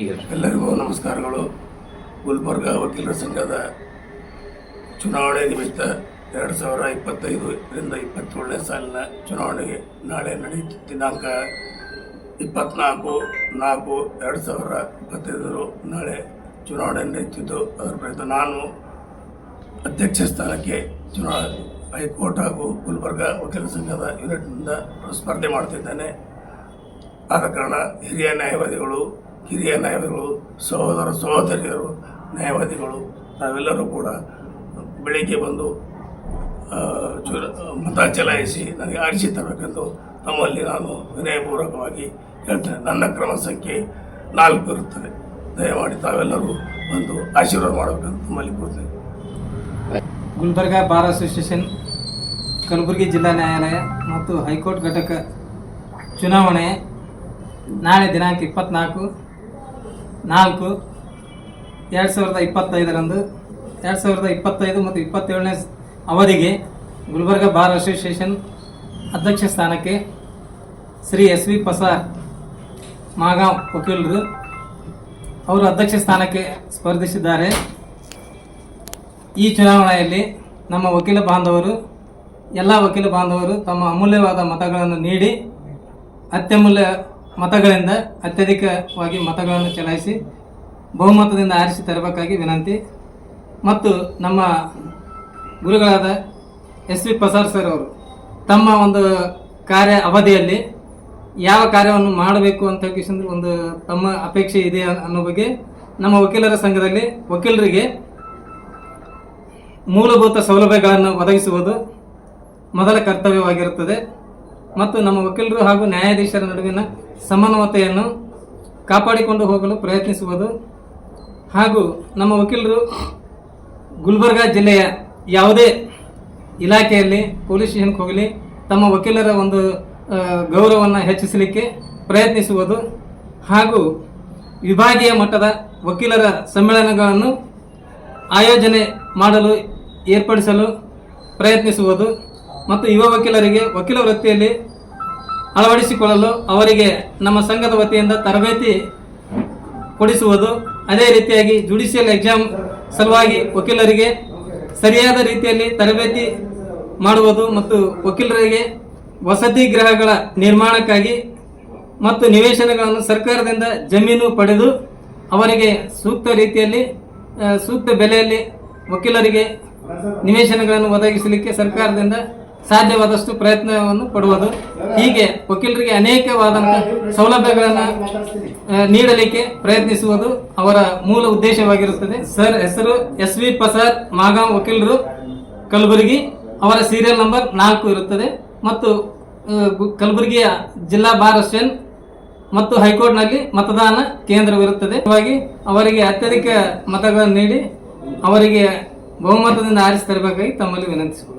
ಎಲ್ಲರಿಗೂ ನಮಸ್ಕಾರಗಳು. ಗುಲ್ಬರ್ಗ ವಕೀಲರ ಸಂಘದ ಚುನಾವಣೆ ನಿಮಿತ್ತ ಎರಡು ಸಾವಿರ ಇಪ್ಪತ್ತೈದರಿಂದ ಇಪ್ಪತ್ತೇಳನೇ ಸಾಲಿನ ಚುನಾವಣೆಗೆ ನಾಳೆ ನಡೆಯಿತು ದಿನಾಂಕ ಇಪ್ಪತ್ನಾಲ್ಕು ನಾಲ್ಕು ಎರಡು ಸಾವಿರ ಇಪ್ಪತ್ತೈದರು ನಾಳೆ ಚುನಾವಣೆ ನಡೆಯುತ್ತಿದ್ದು, ಅದರ ಪ್ರಯುಕ್ತ ನಾನು ಅಧ್ಯಕ್ಷ ಸ್ಥಾನಕ್ಕೆ ಚುನಾವಣೆ ಹೈಕೋರ್ಟ್ ಹಾಗೂ ಗುಲ್ಬರ್ಗ ವಕೀಲರ ಸಂಘದ ಯೂನಿಟ್ನಿಂದ ಸ್ಪರ್ಧೆ ಮಾಡ್ತಿದ್ದೇನೆ. ಆದ ಕಾರಣ ಹಿರಿಯ ನ್ಯಾಯವಾದಿಗಳು ಹಿರಿಯ ನ್ಯಾಯವಾದಿಗಳು, ಸಹೋದರ ಸಹೋದರಿಯರು, ನ್ಯಾಯವಾದಿಗಳು, ನಾವೆಲ್ಲರೂ ಕೂಡ ಬೆಳಿಗ್ಗೆ ಬಂದು ಚುರ ಮತ ಚಲಾಯಿಸಿ ನನಗೆ ಆರಿಸಿ ತರಬೇಕೆಂದು ತಮ್ಮಲ್ಲಿ ನಾನು ವಿನಯಪೂರ್ವಕವಾಗಿ ಹೇಳ್ತೇನೆ. ನನ್ನ ಕ್ರಮ ಸಂಖ್ಯೆ ನಾಲ್ಕು ಇರುತ್ತದೆ. ದಯಮಾಡಿ ತಾವೆಲ್ಲರೂ ಬಂದು ಆಶೀರ್ವಾದ ಮಾಡಬೇಕಂತ ತಮ್ಮಲ್ಲಿ ಕೊಡ್ತೇನೆ ಗುಲ್ಬರ್ಗಾ ಬಾರ್ ಅಸೋಸಿಯೇಷನ್, ಕಲಬುರಗಿ ಜಿಲ್ಲಾ ನ್ಯಾಯಾಲಯ ಮತ್ತು ಹೈಕೋರ್ಟ್ ಘಟಕ ಚುನಾವಣೆ ನಾಳೆ ದಿನಾಂಕ ಇಪ್ಪತ್ನಾಲ್ಕು, ನಾಲ್ಕು, ಎರಡು ಸಾವಿರದ ಇಪ್ಪತ್ತೈದರಂದು, ಎರಡು ಸಾವಿರದ ಇಪ್ಪತ್ತೈದು ಮತ್ತು ಇಪ್ಪತ್ತೇಳನೇ ಅವಧಿಗೆ ಗುಲ್ಬರ್ಗ ಬಾರ್ ಅಸೋಸಿಯೇಷನ್ ಅಧ್ಯಕ್ಷ ಸ್ಥಾನಕ್ಕೆ ಶ್ರೀ ಎಸ್ ವಿ ಪಸಾರ್ ಮಾಗಾಂವ್ ವಕೀಲರು ಅವರು ಅಧ್ಯಕ್ಷ ಸ್ಥಾನಕ್ಕೆ ಸ್ಪರ್ಧಿಸಿದ್ದಾರೆ. ಈ ಚುನಾವಣೆಯಲ್ಲಿ ನಮ್ಮ ವಕೀಲ ಬಾಂಧವರು, ಎಲ್ಲ ವಕೀಲ ಬಾಂಧವರು ತಮ್ಮ ಅಮೂಲ್ಯವಾದ ಮತಗಳನ್ನು ನೀಡಿ, ಅತ್ಯಮೂಲ್ಯ ಮತಗಳಿಂದ ಅತ್ಯಧಿಕವಾಗಿ ಮತಗಳನ್ನು ಚಲಾಯಿಸಿ ಬಹುಮತದಿಂದ ಆರಿಸಿ ತರಬೇಕಾಗಿ ವಿನಂತಿ. ಮತ್ತು ನಮ್ಮ ಗುರುಗಳಾದ ಎಸ್ ವಿ ಪ್ರಸಾದ್ ಸರ್ ಅವರು ತಮ್ಮ ಒಂದು ಕಾರ್ಯ ಅವಧಿಯಲ್ಲಿ ಯಾವ ಕಾರ್ಯವನ್ನು ಮಾಡಬೇಕು ಅಂತ ಕಿಶಂದ್ರೆ ಒಂದು ತಮ್ಮ ಅಪೇಕ್ಷೆ ಇದೆ ಅನ್ನೋ ಬಗ್ಗೆ ನಮ್ಮ ವಕೀಲರ ಸಂಘದಲ್ಲಿ ವಕೀಲರಿಗೆ ಮೂಲಭೂತ ಸೌಲಭ್ಯಗಳನ್ನು ಒದಗಿಸುವುದು ಮೊದಲ ಕರ್ತವ್ಯವಾಗಿರುತ್ತದೆ. ಮತ್ತು ನಮ್ಮ ವಕೀಲರು ಹಾಗೂ ನ್ಯಾಯಾಧೀಶರ ನಡುವಿನ ಸಮನ್ವತೆಯನ್ನು ಕಾಪಾಡಿಕೊಂಡು ಹೋಗಲು ಪ್ರಯತ್ನಿಸುವುದು. ಹಾಗೂ ನಮ್ಮ ವಕೀಲರು ಗುಲ್ಬರ್ಗಾ ಜಿಲ್ಲೆಯ ಯಾವುದೇ ಇಲಾಖೆಯಲ್ಲಿ ಪೊಲೀಸ್ ಸ್ಟೇಷನ್ಗೆ ಹೋಗಲಿ, ತಮ್ಮ ವಕೀಲರ ಒಂದು ಗೌರವವನ್ನು ಹೆಚ್ಚಿಸಲಿಕ್ಕೆ ಪ್ರಯತ್ನಿಸುವುದು. ಹಾಗೂ ವಿಭಾಗೀಯ ಮಟ್ಟದ ವಕೀಲರ ಸಮ್ಮೇಳನಗಳನ್ನು ಆಯೋಜನೆ ಮಾಡಲು ಏರ್ಪಡಿಸಲು ಪ್ರಯತ್ನಿಸುವುದು. ಮತ್ತು ಯುವ ವಕೀಲರಿಗೆ ವಕೀಲ ವೃತ್ತಿಯಲ್ಲಿ ಅಳವಡಿಸಿಕೊಳ್ಳಲು ಅವರಿಗೆ ನಮ್ಮ ಸಂಘದ ವತಿಯಿಂದ ತರಬೇತಿ ಕೊಡಿಸುವುದು ಅದೇ ರೀತಿಯಾಗಿ ಜುಡಿಷಿಯಲ್ ಎಕ್ಸಾಮ್ ಸಲುವಾಗಿ ವಕೀಲರಿಗೆ ಸರಿಯಾದ ರೀತಿಯಲ್ಲಿ ತರಬೇತಿ ಮಾಡುವುದು ಮತ್ತು ವಕೀಲರಿಗೆ ವಸತಿ ಗೃಹಗಳ ನಿರ್ಮಾಣಕ್ಕಾಗಿ ಮತ್ತು ನಿವೇಶನಗಳನ್ನು ಸರ್ಕಾರದಿಂದ ಜಮೀನು ಪಡೆದು ಅವರಿಗೆ ಸೂಕ್ತ ರೀತಿಯಲ್ಲಿ ಸೂಕ್ತ ಬೆಲೆಯಲ್ಲಿ ವಕೀಲರಿಗೆ ನಿವೇಶನಗಳನ್ನು ಒದಗಿಸಲಿಕ್ಕೆ ಸರ್ಕಾರದಿಂದ ಸಾಧ್ಯವಾದಷ್ಟು ಪ್ರಯತ್ನವನ್ನು ಪಡುವುದು. ಹೀಗೆ ವಕೀಲರಿಗೆ ಅನೇಕವಾದಂತಹ ಸೌಲಭ್ಯಗಳನ್ನು ನೀಡಲಿಕ್ಕೆ ಪ್ರಯತ್ನಿಸುವುದು ಅವರ ಮೂಲ ಉದ್ದೇಶವಾಗಿರುತ್ತದೆ. ಸರ್, ಹೆಸರು ಎಸ್ ವಿ ಪ್ರಸಾದ್ ಮಾಗಾಂ ವಕೀಲರು, ಕಲಬುರಗಿ. ಅವರ ಸೀರಿಯಲ್ ನಂಬರ್ ನಾಲ್ಕು ಇರುತ್ತದೆ. ಮತ್ತು ಕಲಬುರಗಿಯ ಜಿಲ್ಲಾ ಬಾರ್ ಅಸೋಸಿಯೇಷನ್ ಮತ್ತು ಹೈಕೋರ್ಟ್ನಲ್ಲಿ ಮತದಾನ ಕೇಂದ್ರವಿರುತ್ತದೆ. ಅವರಿಗೆ ಅತ್ಯಧಿಕ ಮತಗಳನ್ನು ನೀಡಿ ಅವರಿಗೆ ಬಹುಮತದಿಂದ ಆರಿಸಿ ತರಬೇಕಾಗಿ ತಮ್ಮಲ್ಲಿ ವಿನಂತಿಸುವುದು